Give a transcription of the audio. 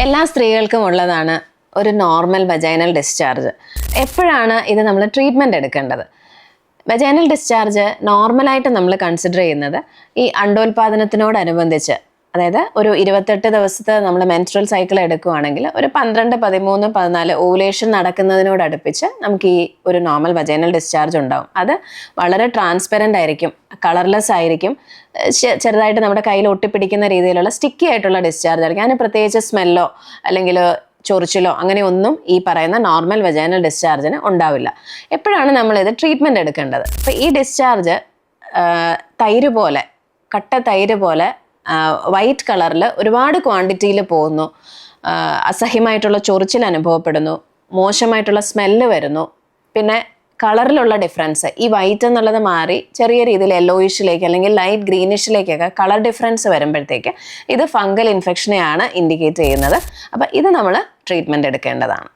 എല്ലാ സ്ത്രീകൾക്കും ഉള്ളതാണ് ഒരു നോർമൽ വജൈനൽ ഡിസ്ചാർജ് എപ്പോഴാണ് ഇത് നമ്മൾ ട്രീറ്റ്മെന്റ് എടുക്കേണ്ടത്? വജൈനൽ ഡിസ്ചാർജ് നോർമലായിട്ട് നമ്മൾ കൺസിഡർ ചെയ്യുന്നത് ഈ അണ്ടോൽപാദനത്തിനോടനുബന്ധിച്ച് അതായത് ഒരു ഇരുപത്തെട്ട് ദിവസത്തെ നമ്മൾ മെൻസ്ട്രൽ സൈക്കിൾ എടുക്കുകയാണെങ്കിൽ ഒരു പന്ത്രണ്ട് പതിമൂന്ന് പതിനാല് ഓവുലേഷൻ നടക്കുന്നതിനോട് അടുപ്പിച്ച് നമുക്ക് ഈ ഒരു നോർമൽ വജൈനൽ ഡിസ്ചാർജ് ഉണ്ടാവും. അത് വളരെ ട്രാൻസ്പെറന്റ് ആയിരിക്കും കളർലെസ് ആയിരിക്കും. ചെറുതായിട്ട് നമ്മുടെ കയ്യിൽ ഒട്ടിപ്പിടിക്കുന്ന രീതിയിലുള്ള സ്റ്റിക്കി ആയിട്ടുള്ള ഡിസ്ചാർജ് ആയിരിക്കും അതിന് പ്രത്യേകിച്ച് സ്മെല്ലോ അല്ലെങ്കിൽ ചൊറിച്ചിലോ അങ്ങനെ ഒന്നും ഈ പറയുന്ന നോർമൽ വെജൈനൽ ഡിസ്ചാർജിന് ഉണ്ടാവില്ല. എപ്പോഴാണ് നമ്മളിത് ട്രീറ്റ്മെന്റ് എടുക്കേണ്ടത്? അപ്പോൾ ഈ ഡിസ്ചാർജ് തൈര് പോലെ കട്ട തൈര് പോലെ വൈറ്റ് കളറിൽ ഒരുപാട് ക്വാണ്ടിറ്റിയിൽ പോകുന്നു. അസഹ്യമായിട്ടുള്ള ചൊറിച്ചിൽ അനുഭവപ്പെടുന്നു. മോശമായിട്ടുള്ള സ്മെല്ല് വരുന്നു. പിന്നെ കളറിലുള്ള ഡിഫറൻസ് ഈ വൈറ്റ് എന്നുള്ളത് മാറി ചെറിയ രീതിയിൽ യെല്ലോയിഷിലേക്ക് അല്ലെങ്കിൽ ലൈറ്റ് ഗ്രീനിഷിലേക്കൊക്കെ കളർ ഡിഫറൻസ് വരുമ്പോഴത്തേക്ക് ഇത് ഫംഗൽ ഇൻഫെക്ഷനെയാണ് ഇൻഡിക്കേറ്റ് ചെയ്യുന്നത്. അപ്പോൾ ഇത് നമ്മൾ ട്രീറ്റ്മെന്റ് എടുക്കേണ്ടതാണ്.